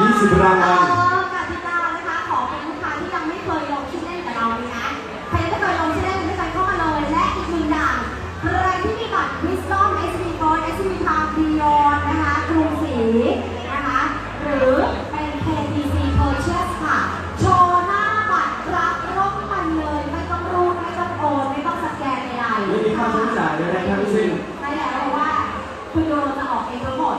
20รางวัลติกานะคะขอเป็นลูกค้าที่ยังไม่เคยลงชื่อเล่นกับเราเลยนะใครยังไม่เคยลงชื่อเล่นไม่เคยเข้ามาเลยและอีกหนึ่งอย่างใครที่มีบัตรคริสตัลเอสบีโกลเอสบีพาร์ติอนนะคะรุงศรีนะคะหรือเป็น KTC Purchase ค่ะโชว์หน้าบัตรรับร่มมันเลยไม่ต้องรูดไม่ต้องโอนไม่ต้องสแกนใดๆไม่มีค่ใช้จ่ายใดๆทั้งสิ้นใช่แล้วว่าคุณโดนจะออกเองทั้งหมด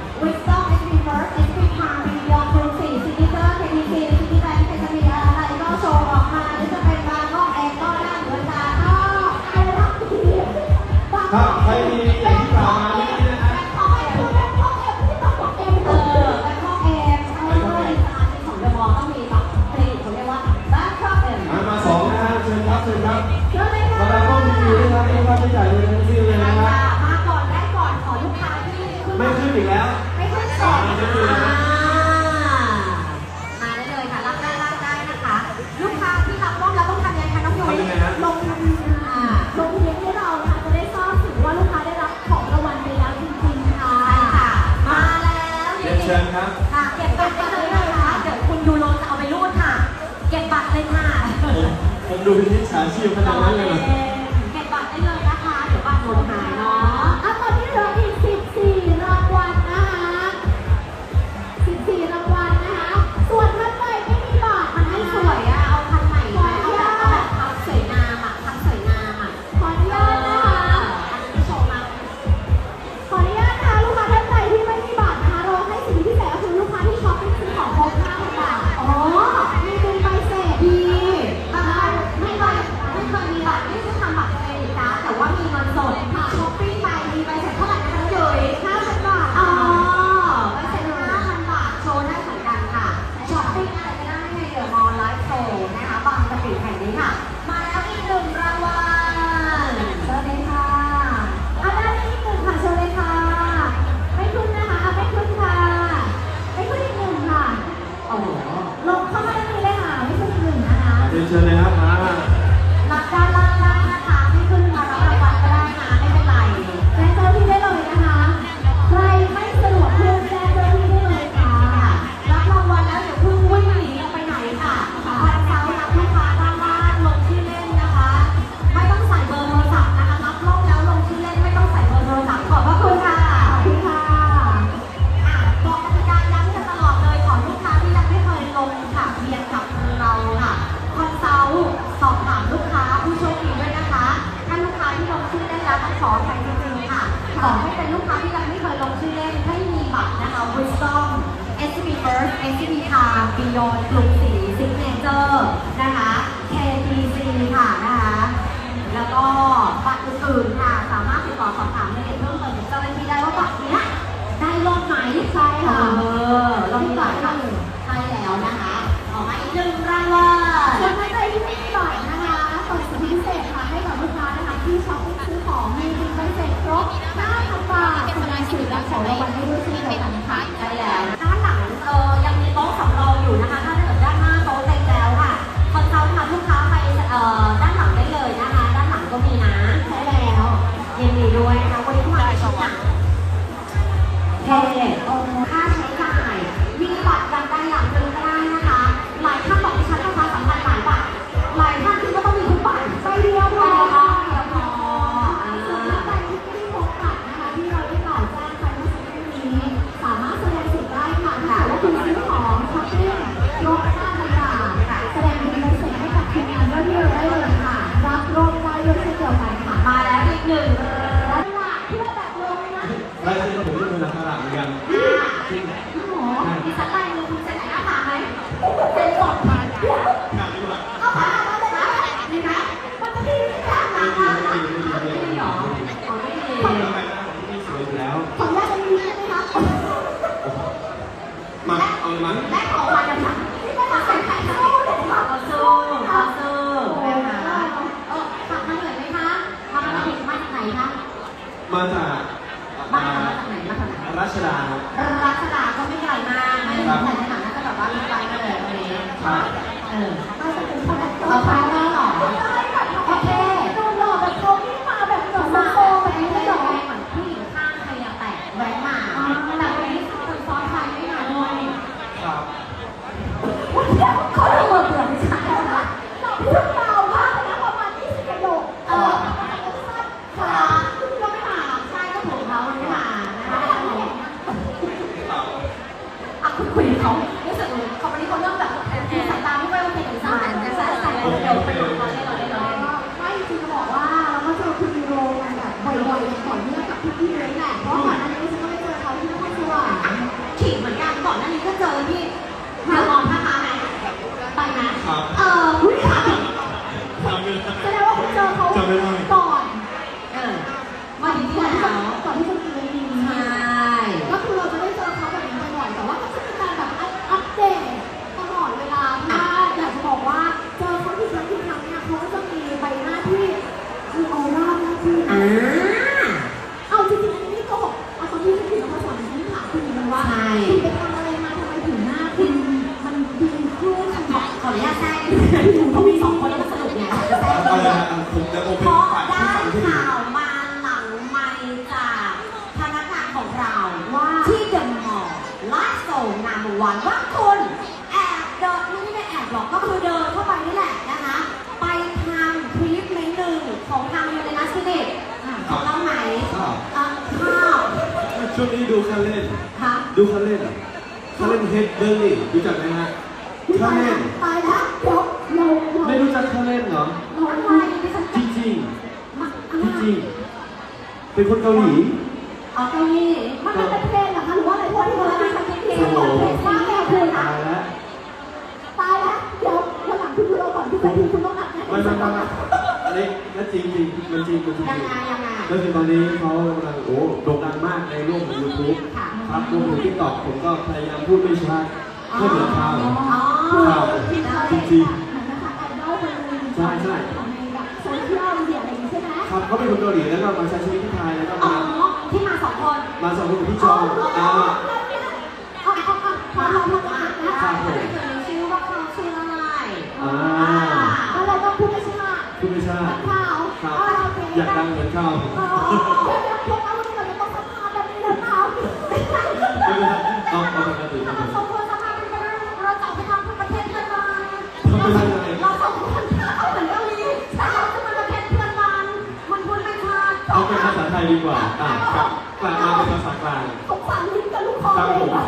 ดูพินิจฉาชีพขนาดนั้นเลยเหรอ ยินดีด้วยนะคะวันนี้มาสวัสดิ์เทเลโอค่าใช้จ่ายมีบัตรกันได้อย่างหนึ่งก็ได้นะคะ หลายท่านบอกดิฉันราคาสำคัญหลายบาทหลายท่านที่ก็ต้องมีทุกบัตรไปเรียบร้อยแล้ค่ะถ้าเกิดว่าคุณซื้อของช้อปปิ้งยกหน้าต่างแสดงความเป็นเสให้กับทีมงานด้วยเราได้เลยค่ะ รับรอมได้ด้วยเช่นเดียวกันค่ะ มาแล้วอีกหนึ่ง คะมาจากบ้านมาจากไหนมาจากรัชดารัชดาก็ไม่ใหญ่มากไม่ได้ไขนาดนั้นก็แบบว่ามีไกลก็เลยวันเออเขาได้ นนามวันว่าคุณแอบเดินไม่ได้แอบหรอกก็คือเดินเข้าไปนี่แหละนะคะ ไปทำคลิปในหนึ่งของทางยูเรนัสฟินิตของเราไหนข้าวอะข้าวช่วงนี้ดูคันเล่นค่ะดูคันเล่นอะคันเล่นเฮดเบอร์รี่รู้จักไหมฮะคันเล่นตายแล้วเดี๋ยวเราเราไม่รู้จักคันเล่นเหรอเราทำไมไม่ดิฉันจริงจริงมาๆจริงๆเป็นคนเกาหลีเอาเก้าอี้มันเป็นประเทศเหรอคะหรือว่าอะไรพวกที่เราไม่ทำเพลงเปิดเพลงมากเลยคุณตายแล้ว ตายแล้วเดี๋ยววันหลังคุณดูเราก่อนที่ไปทีคุณต้องนัดนะไม่ไม่ไม่ไม่อันนี้นั่นจริงจริงมันจริงมันจริงยังไงยังไงก็คือตอนนี้เขากำลังโอ้โด่งดังมากในโลกของยูทูบค่ะครับรวมถึงทิกตอกผมก็พยายามพูดไม่ชัดเพื่อเหมือนข่าวอ๋อข่าวที่เราจริงเหมือนนะคะไอดอลคนนึงใช่ใช่ของในแบบโซเชียลมีเดียอะไรอย่างนี้ใช่ไหมครับเขาเป็นคนเกาหลีแล้วก็มาใช้ชีวิตที่ไทยแล้วก็อ๋อมาที่มาสองคนมาสองคนกับพี่จอมอ่า คุณไม่ใช่ข่าวครับอ๋อโอเคอยากดังเหมือนเขาอ๋อเดี๋ยวพวกเราวันนี้เราจะต้องสัมภาษณ์แบบนี้หรือเปล่าไม่เป็นไรเอาเอาปกติครับผมสองคนสัมภาษณ์เป็นไปได้เราจะไปทำประเทศเพื่อนบ้านทำไปได้ยังไงเราสองคนเข้าเหมือนเกาหลีแต่เราจะมาประเทศเพื่อนบ้านมันพูดไม่ชัดเอาเป็นภาษาไทยดีกว่าอะกลับกลับมาเป็นภาษากลางสงสารลิ้นกับลูกคอครับเลผมยอะ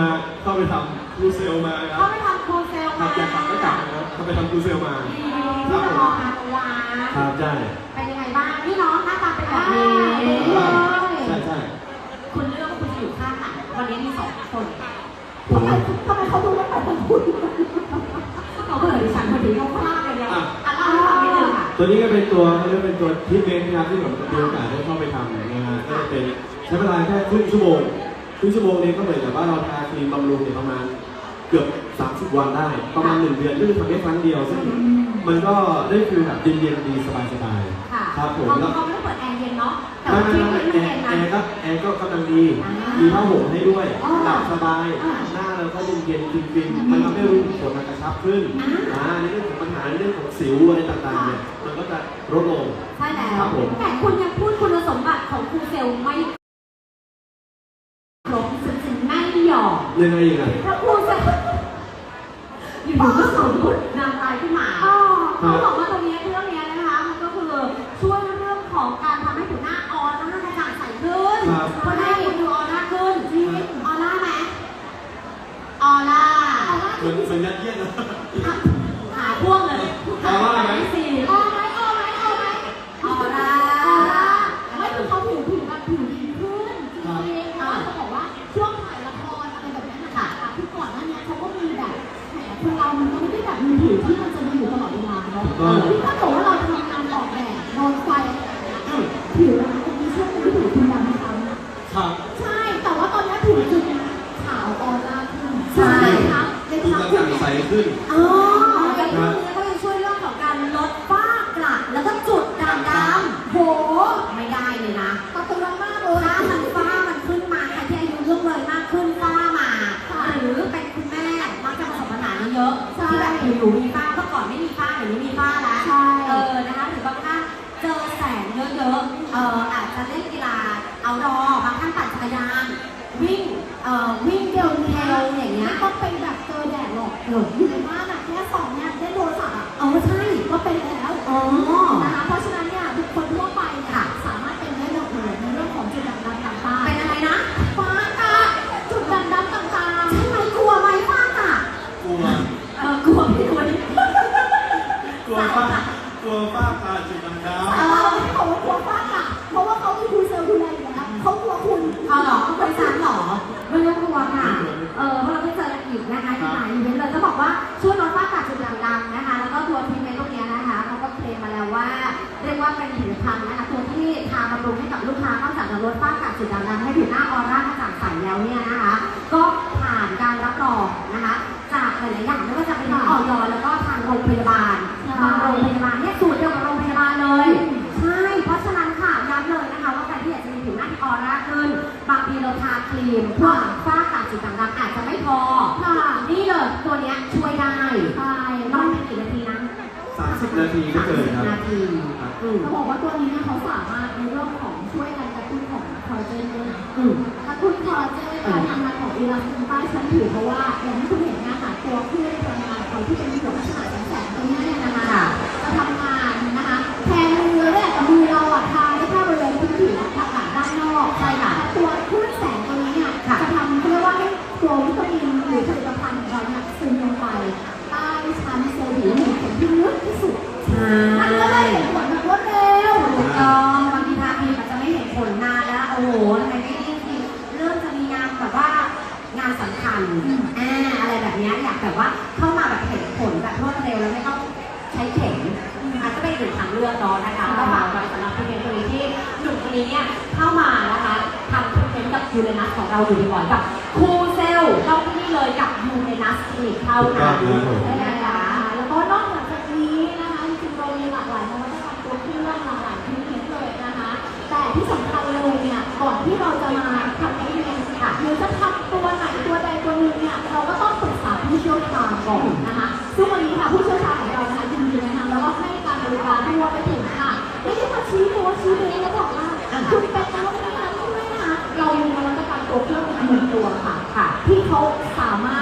ฮะเข้าไปทำครูเซลมาคเขารับไปทำโคเซลครัมาบอยากกลับก็กลับนะครับเขาไปทำครูเซลมา ครับใช่เป็นยังไงบ้างพี่น้องหน้าตาเป็นแบบนี้ใช่ใช่คุณเลือกว่าคุณจะอยู่ข้างไหนวันนี้มีสองคนโอ้ทำไมทำไมเขาดูไม่ไปทางคุณเขาเบื่อดิฉันพอดีเขาพลาดเลยเนี่ยอะเล่าให้ฟังนิดนึงค่ะตัวนี้ก็เป็นตัวเขาเรียกเป็นตัวทิปเมนต์นะครับที่ผมมีโอกาสได้เข้าไปทำนะฮะก็จะเป็นใช้เวลาแค่ครึ่งชั่วโมงครึ่งชั่วโมงนี้ก็เหมือนกับว่าเราทาครีมบำรุงเนี่ยประมาณเกือบ 30 วันได้ ประมาณ1เดือนก็คือทำได้ครั้งเดียวซึ่ง มันก็ได้ฟิลแบบเย็นๆดีสบายค่ะๆครับผมเขาแล้ว เขาไม่ได้เปิดแอร์เย็นเนาะ แต่ไม่ว่าไม่ที่ไม่ไม่แอเย็นร์นะแอร์ก็แอร์ก็กำลังดี อ่ามีมีผ้าห่มให้ด้วย อ๋อหลับสบาย อ่าหน้าเราก็เย็นๆฟินๆมันทำให้รูขุมขนมันกระชับขึ้นอ่าอ่าในเรื่องของปัญหาในเรื่องของสิวอะไรต่างๆเนี่ยมันก็จะลดลง ใช่แล้วครับผม แต่คุณยังพูดคุณสมบัติของครูเซลไม่ครบจริงๆไม่หยอกยังไงอีกอะพระครูเซลอยู่ๆก็สมมติ อ๋อ ลอดเวลาเนาะที่ถ้าเกิดว่าเราทำงานออกแบบโดนไฟอะไรแบบนี้ผิวมันจะมีช่วงหนึงที่ผิวคุณดำไหมคะครับใช่ แต่ว่าตอนนี้ผิวจุดขาวออร่าขึ้นใช่ครับในทางกระคุณจ่างเนี่ยใสขึ้นอ๋อแล้วเรื่องนี้ก็ยังช่วยเรื่องของการลดฝ้ากระแล้วก็จุดด่างดำโหไม่ได้เลยนะกระเตือนมากเลยถ้ามันฝ้ามันขึ้นมาใครที่อายุเยอะเลยมากขึ้นฝ้ามาหรือเป็นคุณแม่มักจะประสบปัญหานี้เยอะที่แบบผิวหนูมีฝ้า ดี๋ยวนี้มีฝ้าแล้วใช่ เออนะคะหรือบางท่านเจอแสงเยอะๆเอออาจจะเล่นกีฬาเอาดอ นี่ยนะคะ ก็ผ่านการรับรองนะคะ จากหลายๆอย่างไม่ว่าจะเป็นทั้งออยแล้วก็ทางโรงพยาบาลใช่ บางโรงพยาบาลเนี่ยสูตรเดียวกับโรงพยาบาลเลย ใช่ เพราะฉะนั้นค่ะย้ำเลยนะคะ ว่าใครที่อยากจะมีผิวหน้าที่ออร่าขึ้น บางทีเราทาครีมเพื่อฝ้ากระจุดด่างดำอาจจะไม่พอ ค่ะนี่เลยตัวเนี้ยช่วยได้ใช่นอนไปกี่นาทีนะำสามสิบนาทีก็เกินครับนาทีอืม เขาบอกว่าตัวนี้เนี่ยเขาสามารถในเรื่องของช่วยกันกระตุ้นของคอลลาเจนด้วยนะ อืม กระตุ้นคอลลาเจนการทำงานของอีลาสตินใต้ชั้นผิวเพราะว่าอย่างที่คุณเห็นเนี่ยค่ะตัวคลื่นพลังงานของเขาที่เป็นหัวลักษณะแสงๆตรงนี้เนี่ยนะคะค่ะจะทำ อ่าอะไรแบบเนี้ยอยากแบบว่าเข้ามาแบบเห็นผลแบบรวดเร็วแล้วไม่ต้องใช้เข็มอาจจะเป็นอีกหนึ่งทางเลือกเนาะนะคะก็ฝากไว้สำหรับพี่เป็นคนนี้ที่หนุ่มคนนี้เนี่ยเข้ามานะคะทำคอนเทนต์กับยูเรนัสของเราอยู่บ่อยๆกับคูเซลต้องที่นี่เลยกับยูเรนัสคลินิกเท่านั้นครับผมใช่ไหมคะแล้วก็นอกจากนี้นะคะจริงๆเรามีหลากหลายนวัตกรรมตัวเครื่องหลากหลายชนิดเลยนะคะ แต่ที่สำคัญเลยเนี่ยก่อนที่เราจะมาทำไอเดียค่ะหรือจะทำตัวไหนตัวใด ก่อนนะคะซึ่งวันนี้ค่ะผู้เชี่ยวชาญของเรานะคะยินดีนะคะแล้วก็ให้การบริการทั่วไปถึงค่ะไม่ได้มาชี้ตัวชี้เบนแล้วบอกว่าคุณเป็นแล้วไม่ได้แล้วด้วยนะคะเรามีนวัตกรรมตัวเครื่องอีกหนึ่งตัวค่ะค่ะที่เขาสามารถ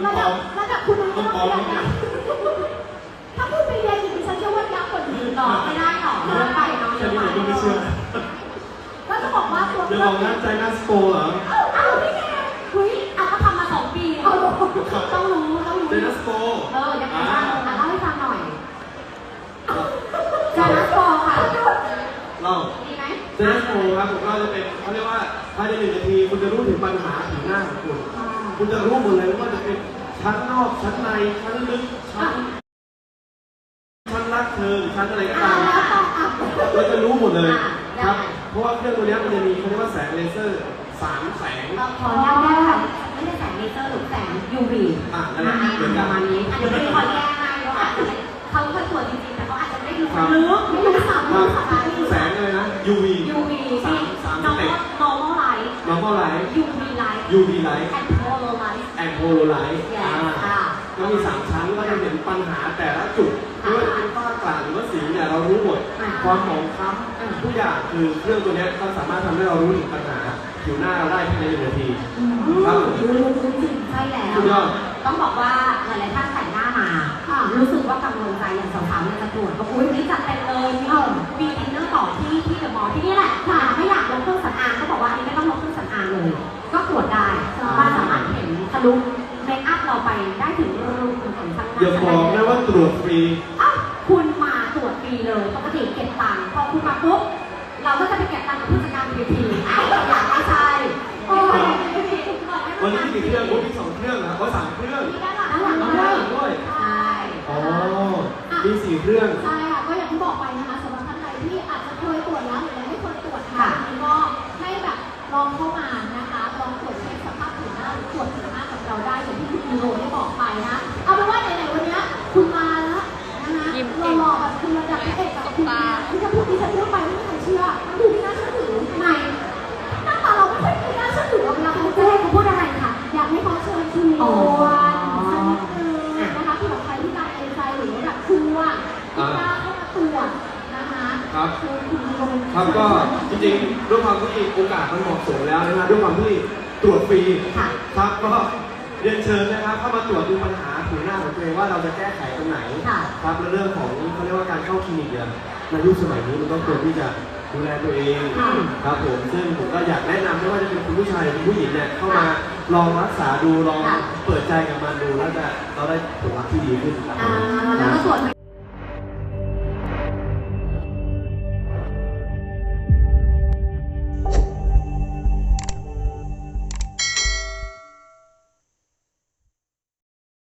คุณระดัอบระดับคุณม่คุณต้องปอมเรียนนะ ถ้าคุณไปเรียนอีกดิฉันเชื่อว่ายักษ์กว่านี้ต่อไม่ได้หรอกเดินไปเนาะไปผมก็ไม่เชื่อก็จะบอกว่าตัวจะลองนั่งใจหน้าสโปเหรอเอ้าเอ้านี่ไงเฮ้ยเอาก็ทำมาสองปีเอาลงต้องรู้ต้องรู้ใจหน้าสโปเออยังไงบ้างอะเล่าให้ฟังหน่อยจานัสโกค่ะเล่าดีไหม เจสโฟครับผมก็จะเป็นเขาเรียกว่าภายในหนึ่งนาทีคุณจะรู้ถึงปัญหาผิวหน้าของคุณ คุณจะรู้หมดเลยว่าจะเป็นชั้นนอกชั้นในชั้นลึกชั้นชั้นรักเธอหรือชั้นอะไรก็อ่าตามแล้วต่ออะ เราจะรู้หมดเลยครับเพราะว่าเครื่องตัวเนี้ยมันจะมีเขาเรียกว่าแสงเลเซอร์สามแสง เราขอย้ำได้ค่ะไม่ได้แสงเลเซอร์หรือแสง UV อะนั่นแหอ่าละเหมือนปกัระนมาณนี้อาจจะไม่ได้คอยแก้ให้เราอาจจะไม่เขาเคยตรวจจริงๆแต่เขาอาจจะไม่ได้ดูครับลึกไม่รู้สับไม่มารู้สับอะไรไม่รู้แสสับงอะไรนะ UV UV สามสามสเต็ป normal light normal light UV light UV light and polar light and polo light Yes อ่าอ่าก็มีสามชั้นก็จะเห็นปัญหาแต่ละจุดไม่ว่าจะเป็นฝ้ากระหรือว่าสีเนี่ยเรารู้หมดอ่า ความหมองคล้ำทุกอย่างคือเครื่องตัวเนี้ยก็สามารถทำให้เรารู้ถึงปัญหาผิวหน้าเราได้ภายในหนึ่งนาทีครับผมใช่แล้ว สุดยอด ต้องบอกว่าหลายๆท่านแต่งหน้ามาค่ะรู้สึกว่ากังวลใจอย่างสาวๆเนี่ยจะตรวจก็อุ้ยนี่จัดเต็มเลยมีมีอินเนอร์ต่อที่ที่เดอะมอลล์ที่นี่ เห็นทะลุเมคอัพเราไปได้ถึงรูขุมขนข้างหน้าอย่าบอกนะว่าตรวจฟรี อ้าวคุณมาตรวจฟรีเลยปกติเก็บตังค์พอคุณมาปุ๊บเราก็จะไปเก็บตังค์กับผู้จัดการพีพีอ้าวอยากไม่ใช่โอ้ยไม่ผิดวันนี้มีกี่เครื่องวันนี้สองเครื่องนะเพราะสามเครื่องมีด้านหลังด้านหลังด้านด้หวยลังด้วยใช่อ๋อมีสี่เครื่อง ใช่ค่ะ ก็อย่างที่บอกไปนะคะสำหรับท่านใดที่อาจจะเคยตรวจแล้วหรือยังไม่เคยตรวจค่ะวันนี้ก็ให้แบบลองเข้ามานะคะ ลองตรวจเช็คสภาพผิวหน้าหรือตรวจผิวหน้ากับ เราได้อย่างที่คุณโรได้บอกไปนะ เอาเป็นว่าไหนๆวันนี้คุณมาแล้วนะคะรล่อๆแบบคุณระดับเอกกับคุณคุณจะพูดดีจะพูดไปไม่มีใครเชื่อมันดูที่น่าเชื่อถือไหนหน้าตาเราไม่ค่อยน่าเชื่อถือเวาเขาจะให้เขาพูดอะไรค่ะอยากให้เขาเชิญชวนสักนิดนึงนะคะเผื่อใครที่รักเอ็นไซหรือแบบครูอะกล้าเข้มาตรวจนะคะครับครับก็จริงๆด้วยความที่โอกาสมันเหมาะสมแล้วนะฮะด้วยความที่ตรวจฟรีครับก็ เรียนเชิญนะครับเข้ามาตรวจดูปัญหาผิวหน้าของตัวเองว่าเราจะแก้ไขตรงไหนค่ะ ครับและเรื่องของเขาเรียกว่าการเข้าคลินิกเนี่ยในยุคสมัยนี้มันก็ควรที่จะดูแลตัวเอง ค่ะ ครับผมซึ่งผมก็อยากแนะนำไม่ว่าจะเป็นคุณผู้ชายหรือคุณผู้หญิงเนี่ยเข้ามาลองรักษาดูลองค่ะ เปิดใจกับมันดูแล้วจะเราได้ผลลัพธ์ที่ดีขึ้นครับ อ่าแล้วก็ตรวจ